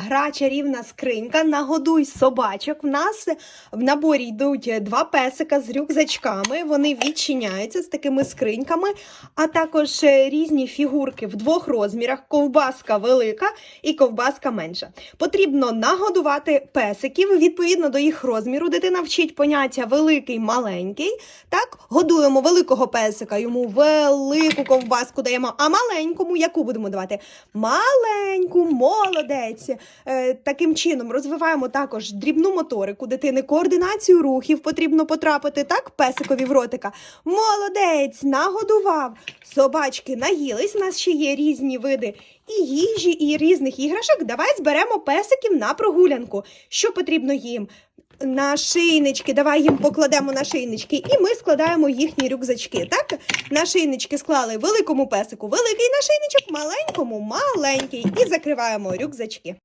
гра чарівна скринька. Нагодуй собачок. В нас в наборі йдуть два песика з рюкзачками. Вони відчиняються з такими скриньками, а також е, різні фігурки в двох розмірах: ковбаска велика і ковбаска менша. Потрібно нагодувати песиків відповідно до їх розміру. Дитина вчить поняття великий, маленький. Так, годуємо великого песика, йому велику ковбаску даємо, а маленькому яку будемо давати? Маленьку, молодець. Е, таким чином розвиваємо також дрібну моторику дитини, координацію рухів потрібно потрапити, так, песикові в ротика. Молодець, нагодував. Собачки наїлись. У нас ще є різні види і їжі, і різних іграшок. Давай зберемо песиків на прогулянку. Що потрібно їм? Нашийнички, давай їм покладемо нашийнички, і ми складаємо їхні рюкзачки. Так, нашийнички склали великому песику, великий нашийничок, маленькому маленький, і закриваємо рюкзачки.